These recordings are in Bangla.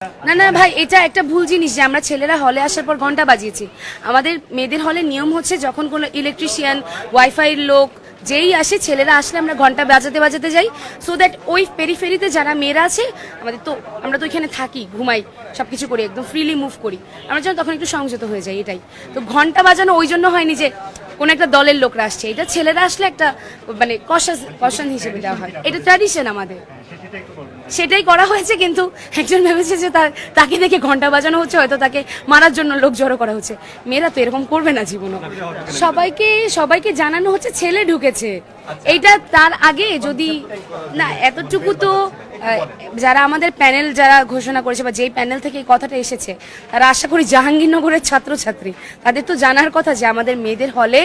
না না, ভাই, এটা একটা ভুল জিনিস যে আমরা ছেলেরা হলে আসার পর ঘণ্টা বাজিয়েছি। আমাদের মেয়েদের হলে নিয়ম হচ্ছে যখন কোনো ইলেকট্রিশিয়ান ওয়াইফাই লোক যেই আসে, ছেলেরা আসলে আমরা ঘণ্টা বাজাতে বাজাতে যাই। সো দ্যাট ওই পেরিফেরিতে যারা মেয়েরা আছে, আমাদের তো, আমরা তো এখানে থাকি, ঘুমাই সব কিছু করি, একদম ফ্রিলি মুভ করি। আমরা যেন তখন একটু সংযত হয়ে যাই, এটাই। তো ঘণ্টা বাজানো ওই জন্য হয়নি যে কোন একটা দলের লোকরা আসছে। এটা ছেলেরা আসলে একটা মানে কষাস কষান হিসেবে দেওয়া হয়। এটা ট্র্যাডিশন আমাদের। সেটাই করা হয়েছে কিন্তু একজন ভেবেছে যে তার তাকে দেখে ঘণ্টা বাজানো হচ্ছে হয়তো তাকে মারার জন্য লোক জড়ো করা হচ্ছে। মেয়েরা তো এরকম করবে না জীবনে সবাইকে সবাইকে জানানো হচ্ছে ছেলে ঢুকেছে। এইটা তার আগে যদি না এতটুকু তো যারা আমাদের প্যানেল যারা ঘোষণা করেছে বা যেই প্যানেল থেকে এই কথাটা এসেছে তারা আশা করি জাহাঙ্গীরনগরের ছাত্রছাত্রী। তাদের তো জানার কথা যে আমাদের মেয়েদের হলে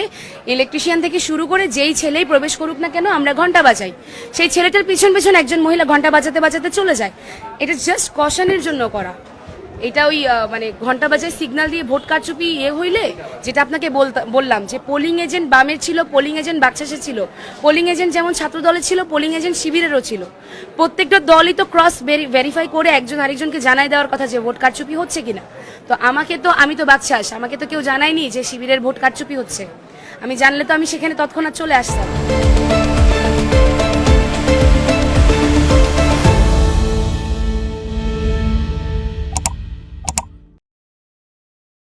ইলেকট্রিশিয়ান থেকে শুরু করে যেই ছেলেই প্রবেশ করুক না কেন আমরা ঘণ্টা বাজাই। সেই ছেলেটার পিছন পিছন একজন মহিলা ঘণ্টা বাজাতে বাজাতে চলে যায়। এটা জাস্ট কশনের জন্য করা। এটা ওই মানে ঘণ্টা বাজায় সিগন্যাল দিয়ে ভোট কারচুপি ইয়ে হইলে, যেটা আপনাকে বললাম যে পোলিং এজেন্ট বামের ছিল পোলিং এজেন্ট বাক্সাসের ছিল। পোলিং এজেন্ট যেমন ছাত্র দলের ছিল পোলিং এজেন্ট শিবিরেরও ছিল। প্রত্যেকটা দলই তো ক্রস ভেরিফাই করে একজন আরেকজনকে জানাই দেওয়ার কথা যে ভোট কারচুপি হচ্ছে কিনা। তো আমাকে তো, আমি তো বাকশাস আমাকে তো কেউ জানায়নি যে শিবিরের ভোট কারচুপি হচ্ছে। আমি জানলে তো আমি সেখানে তৎক্ষণাৎ চলে আসতাম।